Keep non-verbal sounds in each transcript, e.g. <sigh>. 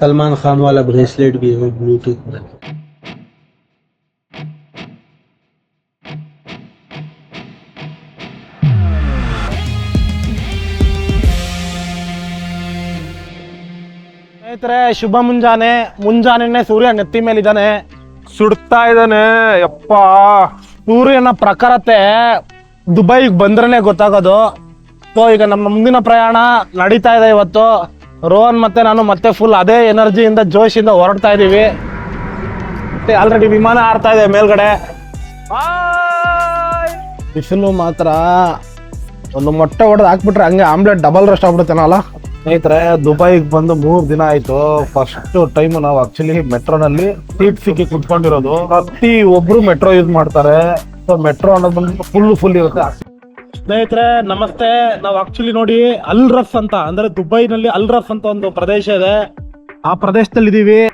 सलमान खान वाला ब्रेसलेट भी है ब्लूटूथ में ಸ್ನೇಹಿತರೆ ಶುಭ ಮುಂಜಾನೆ ಮುಂಜಾನೆನೆ ಸೂರ್ಯ ನೆತ್ತಿ ಮೇಲಿದ್ದಾನೆ ಸುಡ್ತಾ ಇದ್ದಾನೆ ಯಪ್ಪ ಸೂರ್ಯನ ಪ್ರಖರತೆ ದುಬೈಗೆ ಬಂದ್ರೇ ಗೊತ್ತಾಗೋದು ಸೊ ಈಗ ನಮ್ಮ ಮುಂದಿನ ಪ್ರಯಾಣ ನಡೀತಾ ಇದೆ ಇವತ್ತು ರೋಹನ್ ಮತ್ತೆ ನಾನು ಮತ್ತೆ ಫುಲ್ ಅದೇ ಎನರ್ಜಿಯಿಂದ ಜೋಶಿಂದ ಹೊರಡ್ತಾ ಇದೀವಿ. ಮತ್ತೆ ಆಲ್ರೆಡಿ ವಿಮಾನ ಹಾರ್ತಾ ಇದೆ ಮೇಲ್ಗಡೆ. ಬಿಸಿಲು ಮಾತ್ರ ಒಂದು ಮೊಟ್ಟೆ ಹೊಡೆದು ಹಾಕ್ಬಿಟ್ರೆ ಹಂಗೆ ಆಮ್ಲೆಟ್ ಡಬಲ್ ರಸ್ಟ್ ಆಗ್ಬಿಡುತ್ತೇನಲ್ಲ? ಸ್ನೇಹಿತರೆ ದುಬೈಗೆ ಬಂದು ಮೂರು ದಿನ ಆಯ್ತು. ಫಸ್ಟ್ ಟೈಮ್ ನಾವು ಆಕ್ಚುಲಿ ಮೆಟ್ರೋನಲ್ಲಿ ಸೀಟ್ ಸಿಕ್ಕಿ ಕುತ್ಕೊಂಡಿರೋದು. ಪ್ರತಿ ಒಬ್ರು ಮೆಟ್ರೋ ಯೂಸ್ ಮಾಡ್ತಾರೆ. ಸೊ ಮೆಟ್ರೋ ಅನ್ನೋದು ಬಂದು ಫುಲ್ ಫುಲ್ ಇರುತ್ತೆ. ಸ್ನೇಹಿತರೆ, ನಮಸ್ತೆ. ನಾವು ಆಕ್ಚುಲಿ ನೋಡಿ ಅಲ್ ರಫ್ ಅಂತ, ಅಂದ್ರೆ ದುಬೈನಲ್ಲಿ ಅಲ್ ರಫ್ ಅಂತ ಒಂದು ಪ್ರದೇಶ ಇದೆ. ಆ ಪ್ರದೇಶದಲ್ಲಿ ಇದೀವಿ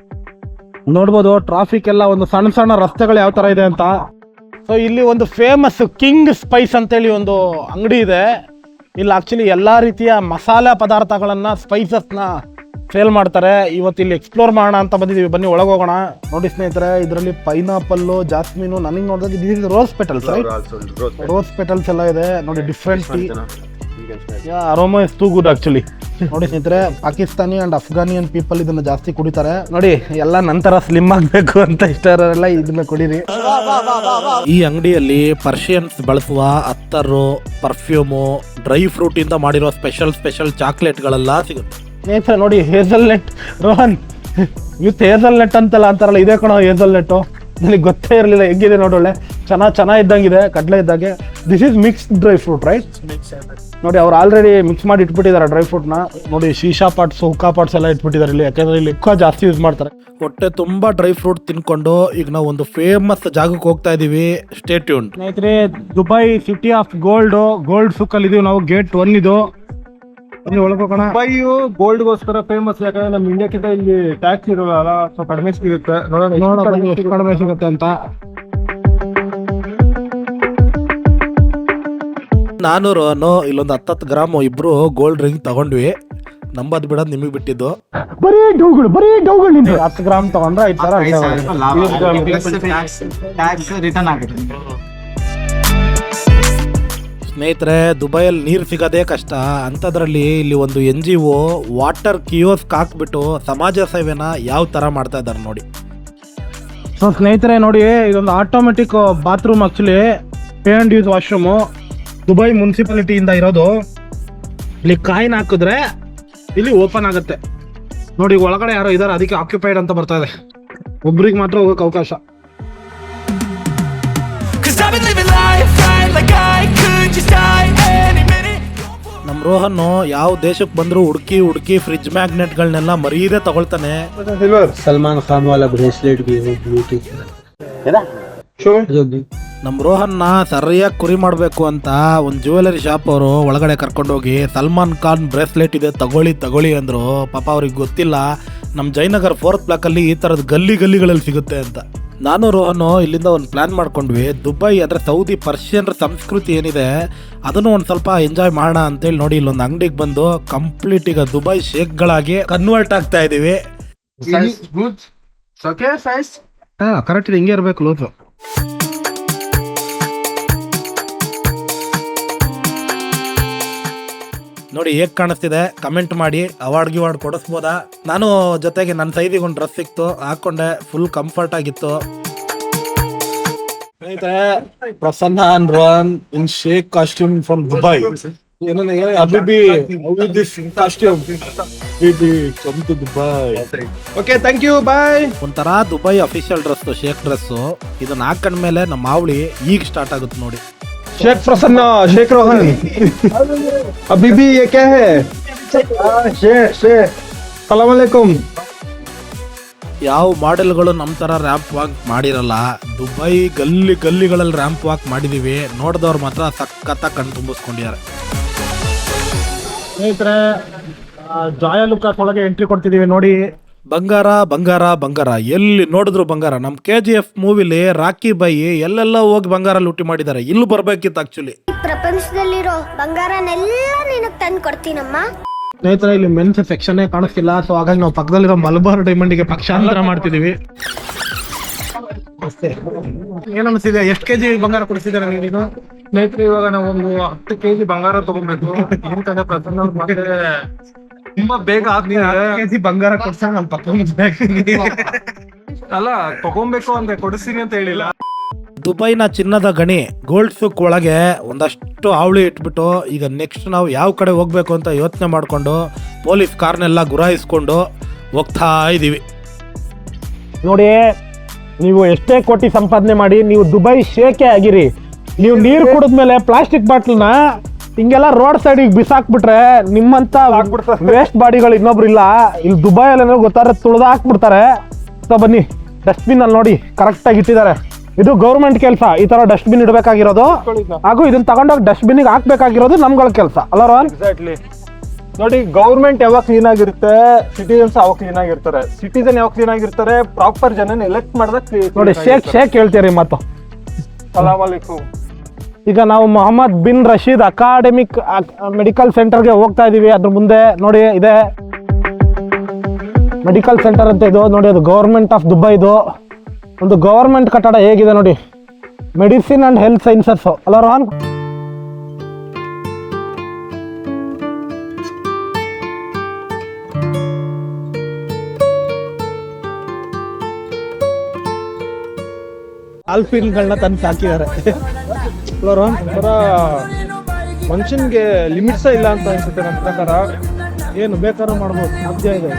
ನೋಡ್ಬೋದು ಟ್ರಾಫಿಕ್ ಎಲ್ಲ ಒಂದು ಸಣ್ಣ ಸಣ್ಣ ರಸ್ತೆಗಳು ಯಾವ ತರ ಇದೆ ಅಂತ. ಸೊ ಇಲ್ಲಿ ಒಂದು ಫೇಮಸ್ ಕಿಂಗ್ ಸ್ಪೈಸ್ ಅಂತೇಳಿ ಒಂದು ಅಂಗಡಿ ಇದೆ. ಇಲ್ಲಿ ಆಕ್ಚುಲಿ ಎಲ್ಲಾ ರೀತಿಯ ಮಸಾಲೆ ಪದಾರ್ಥಗಳನ್ನ ಸ್ಪೈಸಸ್ನ ಸೇಲ್ ಮಾಡ್ತಾರೆ. ಇವತ್ತು ಇಲ್ಲಿ ಎಕ್ಸ್ಪ್ಲೋರ್ ಮಾಡೋಣ ಅಂತ ಬಂದಿದ್ದೀವಿ. ಬನ್ನಿ ಒಳಗೆ ಹೋಗೋಣ ನೋಡಿ ಸ್ನೇಹಿತರೆ ಇದರಲ್ಲಿ ಪೈನಾಪಲ್ಲು ಜಾಸ್ಮಿನು ನನಗೆ ನೋಡಿದಾಗ ಇದು rose petals right rose petals ಎಲ್ಲ ಇದೆ. ನೋಡಿ different tea aroma is too good actually ನೋಡಿ ಸ್ನೇಹಿತರೆ ಪಾಕಿಸ್ತಾನಿ ಅಂಡ್ ಅಫ್ಘಾನಿಯನ್ ಪೀಪಲ್ ಇದನ್ನ ಜಾಸ್ತಿ ಕುಡಿತಾರೆ. ನೋಡಿ ಎಲ್ಲ ನಂತರ ಸ್ಲಿಮ್ ಆಗ್ಬೇಕು ಅಂತ ಇಷ್ಟ ಇರೋರೆಲ್ಲ ಇದನ್ನ ಕುಡೀರಿ. ಈ ಅಂಗಡಿಯಲ್ಲಿ ಪರ್ಷಿಯನ್ಸ್ ಬಳಸುವ ಅತ್ತರು ಪರ್ಫ್ಯೂಮು ಡ್ರೈ ಫ್ರೂಟ್ ಇಂದ ಮಾಡಿರೋ ಸ್ಪೆಷಲ್ ಸ್ಪೆಷಲ್ ಚಾಕ್ಲೇಟ್ಗಳೆಲ್ಲ ಸಿಗುತ್ತೆ. ಸ್ನೇಹಿತರೆ, ನೋಡಿ, ಹೇಸಲ್ ನೆಟ್. ರೋಹನ್ ಇವತ್ತು ಹೇಸಲ್ ನೆಟ್ ಅಂತಲ್ಲ ಅಂತಾರಲ್ಲ, ಇದೇ ಕಣೋ ಹೇಸಲ್ ನೆಟ್ಟು. ನನಗೆ ಗೊತ್ತೇ ಇರಲಿಲ್ಲ, ಹೆಂಗಿದೆ ನೋಡೋಳೆ ಚೆನ್ನಾಗಿ ಚೆನ್ನಾಗಿ ಇದ್ದಂಗಿದೆ, ಕಡಲೆ ಇದ್ದಾಗೆ. This is mixed dry fruit right ನೋಡಿ, ಅವ್ರು ಆಲ್ರೆಡಿ ಮಿಕ್ಸ್ ಮಾಡಿ ಇಟ್ಬಿಟ್ಟಿದ್ದಾರೆ ಡ್ರೈ ಫ್ರೂಟ್ನ ನೋಡಿ ಶೀಶಾ ಪಾಟ್ಸ್ ಹುಕ್ಕಾ ಪಾಟ್ಸ್ ಎಲ್ಲ ಇಟ್ಬಿಟ್ಟಿದ್ದಾರೆ ಇಲ್ಲಿ. ಯಾಕಂದ್ರೆ ಇಲ್ಲಿ ಹುಕ್ಕಾ ಜಾಸ್ತಿ ಯೂಸ್ ಮಾಡ್ತಾರೆ. ಹೊಟ್ಟೆ ತುಂಬಾ ಡ್ರೈ ಫ್ರೂಟ್ ತಿನ್ಕೊಂಡು ಈಗ ನಾವು ಒಂದು ಫೇಮಸ್ ಜಾಗಕ್ಕೆ ಹೋಗ್ತಾ ಇದೀವಿ. ಸ್ಟೇಟ್ ಸ್ನೇಹಿತರೆ Dubai city of gold gold ಸುಕ್ಕಲ್ಲಿ ಇದೀವಿ ನಾವು. ಗೇಟ್ ಒನ್ ಇದು. ಬನ್ನಿ ಗೋಲ್ಡ್ ಗೋಸ್ಕರ ದುಬೈಯು ಗೋಲ್ಡ್ಗೋಸ್ಕರ ಫೇಮಸ್ ಯಾಕಂದ್ರೆ ನಮ್ಮ ಇಂಡಿಯಾಕ್ಕಿಂತ ಇಲ್ಲಿ ಟ್ಯಾಕ್ಸ್ ಇರೋಲ್ಲ ಸೊ ಕಡಿಮೆ ಸಿಗುತ್ತೆ. ನೋಡೋಣ ಎಷ್ಟು ನೋಡೋಣ ಕಡಿಮೆ ಎಷ್ಟು ಕಡಿಮೆ ಸಿಗುತ್ತೆ. ಅಂತ. ನಾನು ರೋನು ಇಲ್ಲೊಂದು ಹತ್ತತ್ತು ಗ್ರಾಮ್ ಇಬ್ರು ಗೋಲ್ಡ್ ರಿಂಗ್ ತಗೊಂಡ್ವಿ. ನಂಬದ್ ಬಿಡೋದು ನಿಮಗೆ ಬಿಟ್ಟಿದ್ದು. ಬರೀ ಡೌಗಳು ಬರೀ ಡೌಗಳು ನಿಂತು ಹತ್ತು ಗ್ರಾಮ್ ತಗೊಂಡ್ರೆ ಐದು ಸಾವಿರ ಟ್ಯಾಕ್ಸ್ ರಿಟರ್ನ್ ಆಗುತ್ತೆ. ಸ್ನೇಹಿತರೆ ದುಬೈಯಲ್ಲಿ ನೀರು ಸಿಗೋದೇ ಕಷ್ಟ. ಅಂಥದ್ರಲ್ಲಿ ಇಲ್ಲಿ ಒಂದು N G O water kiosk ಹಾಕ್ಬಿಟ್ಟು ಸಮಾಜ ಸೇವೆನ ಯಾವ ಥರ ಮಾಡ್ತಾ ಇದ್ದಾರೆ ನೋಡಿ. ಸೊ ಸ್ನೇಹಿತರೆ ನೋಡಿ ಇದೊಂದು automatic bathroom actually pay and use washroom Dubai ಮುನ್ಸಿಪಾಲಿಟಿಯಿಂದ ಇರೋದು. ಇಲ್ಲಿ ಕಾಯಿನ್ ಹಾಕಿದ್ರೆ ಇಲ್ಲಿ ಓಪನ್ ಆಗುತ್ತೆ. ನೋಡಿ ಒಳಗಡೆ ಯಾರೋ ಇದ್ದಾರೆ ಅದಕ್ಕೆ ಆಕ್ಯುಪೈಡ್ ಅಂತ ಬರ್ತಾ ಇದೆ. ಒಬ್ರಿಗೆ ಮಾತ್ರ ಹೋಗೋಕೆ ಅವಕಾಶ. ನಮ್ಮ ರೋಹನ್ ಯಾವ ದೇಶಕ್ಕೆ ಬಂದರೂ ಹುಡುಕಿ ಹುಡುಕಿ ಫ್ರಿಜ್ ಮ್ಯಾಗ್ನೆಟ್ಗಳನ್ನೆಲ್ಲ ಮರೀದೆ ತಗೊಳ್ತಾನೆ. ಸಲ್ಮಾನ್ ಖಾನ್ ವಾಲಾ ಬ್ರೇಸ್ಲೆಟ್ ನಮ್ಮ ರೋಹನ್ನ ಸರಿಯಾಗಿ ಕುರಿ ಮಾಡಬೇಕು ಅಂತ ಒಂದು ಜ್ಯುವೆಲರಿ ಶಾಪ್ ಅವರು ಒಳಗಡೆ ಕರ್ಕೊಂಡೋಗಿ ಸಲ್ಮಾನ್ ಖಾನ್ ಬ್ರೇಸ್ಲೆಟ್ ಇದೆ ತಗೊಳ್ಳಿ ತಗೊಳ್ಳಿ ಅಂದರು. ಪಾಪ ಅವ್ರಿಗೆ ಗೊತ್ತಿಲ್ಲ ನಮ್ಮ ಜಯನಗರ್ ಫೋರ್ತ್ ಬ್ಲಾಕಲ್ಲಿ ಈ ಥರದ ಗಲ್ಲಿ ಗಲ್ಲಿಗಳಲ್ಲಿ ಸಿಗುತ್ತೆ ಅಂತ. ನಾನು ರೋಹನು ಇಲ್ಲಿಂದ ಒಂದು ಪ್ಲ್ಯಾನ್ ಮಾಡ್ಕೊಂಡ್ವಿ. ದುಬೈ ಅಂದರೆ ಸೌದಿ ಪರ್ಷಿಯನ್ರ ಸಂಸ್ಕೃತಿ ಏನಿದೆ ಅದನ್ನು ಒಂದು ಸ್ವಲ್ಪ ಎಂಜಾಯ್ ಮಾಡೋಣ ಅಂತೇಳಿ ನೋಡಿ ಇಲ್ಲೊಂದು ಅಂಗಡಿಗೆ ಬಂದು ಕಂಪ್ಲೀಟ್ ಈಗ ದುಬೈ ಶೇಕ್ಗಳಾಗಿ ಕನ್ವರ್ಟ್ ಆಗ್ತಾ ಇದೀವಿ. ಕರೆಕ್ಟ್ ಹಿಂಗೆ ಇರಬೇಕು ಲೋಸು ನೋಡಿ ಹೇಗ್ ಕಾಣಿಸ್ತಿದೆ? ಕಮೆಂಟ್ ಮಾಡಿ ಅವಾರ್ಡ್ ಗಿವಾರ್ಡ್ ಕೊಡಿಸ್ಬೋದಾ? ನಾನು ಜೊತೆಗೆ ನನ್ನ ಸೈಜಿಗೆ ಒಂದು ಡ್ರೆಸ್ ಸಿಕ್ತು ಹಾಕೊಂಡೆ ಫುಲ್ ಕಂಫರ್ಟ್ ಆಗಿತ್ತು. Prasanna and Rohan in sheikh costume from ಅಬಿಬಿ Dubai okay thank you bye ಒಂಥರ Dubai official dress sheikh dress ಇದನ್ನ ಹಾಕೊಂಡ್ಮೇಲೆ ನಮ್ಮ ಮಾವಳಿ ಈಗ ಸ್ಟಾರ್ಟ್ ಆಗುತ್ತೆ ನೋಡಿ. शेख प्रसन्न शेख रोहन अभी भी ये क्या है शेख शेख सलाम अलैकुम ಯಾವ ಮಾಡೆಲ್ಗಳು ನಮ್ಮ ಥರ ರ್ಯಾಂಪ್ ವಾಕ್ ಮಾಡಿರಲ್ಲ ದುಬೈ ಗಲ್ಲಿ ಗಲ್ಲಿಗಳಲ್ಲಿ ರ್ಯಾಂಪ್ ವಾಕ್ ಮಾಡಿದೀವಿ ನೋಡಿದವ್ರು ಮಾತ್ರ ಸಖತ್ತಾಗಿ ಕಣ್ ತುಂಬಿಸ್ಕೊಂಡಿದ್ದಾರೆ ಸ್ನೇಹಿತರೆ ಜಾಯ ಲುಕಾಸ್ ಒಳಗೆ ಎಂಟ್ರಿ ಕೊಡ್ತಿದೀವಿ ನೋಡಿ ಬಂಗಾರ ಬಂಗಾರ ಬಂಗಾರ. ಎಲ್ಲಿ ನೋಡಿದ್ರು ಬಂಗಾರ? ನಮ್ಮ ಕೆ ಜಿ ಎಫ್ ಮೂವಿಲಿ ರಾಕಿ ಬೈ ಎಲ್ಲೆಲ್ಲ ಹೋಗಿ ಬಂಗಾರ ಲೂಟಿ ಮಾಡಿದ್ದಾರೆ. ಇಲ್ಲಿ ಬರ್ಬೇಕಿತ್ತು ಆಕ್ಚುಲಿ ಪ್ರಪಂಚದಲ್ಲಿರೋ ಬಂಗಾರನೆಲ್ಲ ನಿನಗ್ ತಂದು ಕೊಡ್ತೀನಮ್ಮ. ಸ್ನೇಹಿತರ ಇಲ್ಲಿ ಮೆನ್ಸ್ ಸೆಕ್ಷನ್ ಕಾಣಿಸ್ತಿಲ್ಲ. ಸೊ ಹಾಗಾಗಿ ನಾವು ಪಕ್ಕದಲ್ಲಿರೋ ಮಲಬಾರ್ ಡೈಮಂಡ್ಗೆ ಪಕ್ಷಾಂತರ ಮಾಡ್ತಿದೀವಿ. ಏನ್ ಅನ್ಸಿದೆ ಎಷ್ಟು ಕೆಜಿ ಬಂಗಾರ ಕೊಡಿಸಿದ್ದಾರೆ ನೀನು ಸ್ನೇಹಿತರೆ ಇವಾಗ ನಾವು ಒಂದು ಹತ್ತು ಕೆಜಿ ಬಂಗಾರ ತಗೋಬೇಕು. <laughs> ಪ್ರಸನ್ನ ತುಂಬಾ ಬೇಗ ಆಗ್ತಿದೆ. ಬಂಗಾರ ನಾನು ಅಲ್ಲ ತಗೊಂಬೇಕು ಅಂದ್ರೆ ಕೊಡಿಸ್ತೀನಿ ಅಂತ ಹೇಳಿಲ್ಲ. ದುಬೈನ ಚಿನ್ನದ ಗಣಿ ಗೋಲ್ಡ್ ಸುಕ್ ಒಳಗೆ ಒಂದಷ್ಟು ಹಾವಳಿ ಇಟ್ಬಿಟ್ಟು ಈಗ ನೆಕ್ಸ್ಟ್ ನಾವು ಯಾವ ಕಡೆ ಹೋಗ್ಬೇಕು ಅಂತ ಯೋಚನೆ ಮಾಡಿಕೊಂಡು ಪೊಲೀಸ್ ಕಾರ್ನೆಲ್ಲ ಗುರಾಯಿಸ್ಕೊಂಡು ಹೋಗ್ತಾ ಇದ್ದೀವಿ ನೋಡಿ ನೀವು ಎಷ್ಟೇ ಕೋಟಿ ಸಂಪಾದನೆ ಮಾಡಿ ನೀವು ದುಬೈ ಶೇಕೆ ಆಗಿರಿ. ನೀವು ನೀರು ಕುಡಿದ್ಮೇಲೆ ಪ್ಲಾಸ್ಟಿಕ್ ಬಾಟ್ಲ್ನ ಹಿಂಗೆಲ್ಲ ರೋಡ್ ಸೈಡಿಗೆ ಬಿಸಾಕ್ಬಿಟ್ರೆ ನಿಮ್ಮಂತ ವೇಸ್ಟ್ ಬಾಡಿಗಳು ಇನ್ನೊಬ್ರು ಇಲ್ಲ. ಇಲ್ಲಿ ದುಬೈಯಲ್ಲಿ ಏನೋ ಗೊತ್ತಾರೆ ತುಳಿದ ಹಾಕ್ಬಿಡ್ತಾರೆ. ಸೊ ಬನ್ನಿ ಡಸ್ಟ್ಬಿನ್ ಅಲ್ಲಿ ನೋಡಿ ಕರೆಕ್ಟಾಗಿ ಇಟ್ಟಿದ್ದಾರೆ. ಇದು ಗೌರ್ಮೆಂಟ್ ಕೆಲಸ ಈ ತರ ಡಸ್ಟ್ಬಿನ್ ಇಡಬೇಕಾಗಿರೋದು. ಹಾಗೂ ಇದನ್ನ ತಗೊಂಡೋಗಿ ಡಸ್ಟ್ಬಿನ್ಗೆ ಹಾಕ್ಬೇಕಾಗಿರೋದು ನಮ್ಗಳ ಕೆಲಸ. ಅಲ್ಲ ರೋಹನ್? ಎಕ್ಸಾಕ್ಟ್ಲಿ ನೋಡಿ ಗೌರ್ಮೆಂಟ್ ಯಾವಾಗ ಕ್ಲೀನ್ ಆಗಿರುತ್ತೆ ಸಿಟಿಜನ್ಸ್ ಅವಾಗ ಕ್ಲೀನ್ ಆಗಿರ್ತಾರೆ? ಸಿಟಿಜನ್ ಯಾವಾಗ ಕ್ಲೀನ್ ಆಗಿರ್ತಾರೆ ಪ್ರಾಪರ್ ಜನನ ಎಲೆಕ್ಟ್ ಮಾಡಿದಾಗ ನೋಡಿ ಶೇಕ್ ಶೇಕ್ ಹೇಳ್ತೀರಿ ಮತ್ತು ಸಲಾಮ್ ಅಲೈಕುಮ್ ಈಗ ನಾವು Mohammed bin Rashid academic medical ಸೆಂಟರ್ಗೆ ಹೋಗ್ತಾ ಇದ್ದೀವಿ ಅದ್ರ ಮುಂದೆ ನೋಡಿ, ಇದೆ. ಮೆಡಿಕಲ್ ಸೆಂಟರ್ ಅಂತ ಇದು. ನೋಡಿ, ಅದು ಗೌರ್ಮೆಂಟ್ ಆಫ್ ದುಬೈದು ಒಂದು ಗೌರ್ಮೆಂಟ್ ಕಟ್ಟಡ ಹೇಗಿದೆ ನೋಡಿ. Medicine and health sciences. ಅಲ್ಲ ರೋಹನ್. ಆಲ್ಫಿನ್ಗಳನ್ನ ತಂದು ಹಾಕಿದ್ದಾರೆ ಎಕ್ಸ್ಪ್ಲೋರ್ ಒಂಥರ ಮನುಷ್ಯನಿಗೆ ಲಿಮಿಟ್ಸೇ ಇಲ್ಲ ಅಂತ ಅನ್ಸುತ್ತೆ ನನ್ನ ಪ್ರಕಾರ. ಏನು ಬೇಕಾದ್ರು ಮಾಡ್ಬೋದು ಸಾಧ್ಯ ಇದೆ.